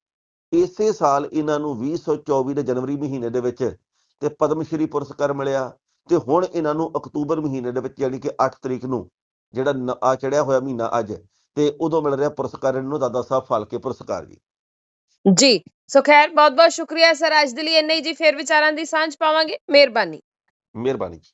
ਇਸੇ ਸਾਲ ਇਹਨਾਂ ਨੂੰ 2024 ਦੇ ਜਨਵਰੀ ਮਹੀਨੇ ਦੇ ਵਿੱਚ ਤੇ ਪਦਮ ਸ਼੍ਰੀ ਪੁਰਸਕਾਰ ਮਿਲਿਆ ਤੇ ਹੁਣ ਇਹਨਾਂ ਨੂੰ ਅਕਤੂਬਰ ਮਹੀਨੇ ਦੇ ਵਿੱਚ ਯਾਨੀ ਕਿ 8 ਤਰੀਕ ਨੂੰ ਜਿਹੜਾ ਆ ਚੜਿਆ ਹੋਇਆ ਮਹੀਨਾ ਅੱਜ ਤੇ ਉਦੋਂ ਮਿਲ ਰਿਹਾ ਪੁਰਸਕਾਰ ਇਹਨਾਂ ਨੂੰ ਦਾਦਾ ਸਾਹਿਬ ਫਾਲਕੇ ਪੁਰਸਕਾਰ ਜੀ। ਜੀ ਸੋ ਖੈਰ ਬਹੁਤ ਬਹੁਤ ਸ਼ੁਕਰੀਆ ਸਰ। ਅੱਜ ਦੇ ਲਈ ਇੰਨਾ ਹੀ ਜੀ ਫਿਰ ਵਿਚਾਰਾਂ ਦੀ ਸਾਂਝ ਪਾਵਾਂਗੇ। ਮਿਹਰਬਾਨੀ। ਮਿਹਰਬਾਨੀ ਜੀ।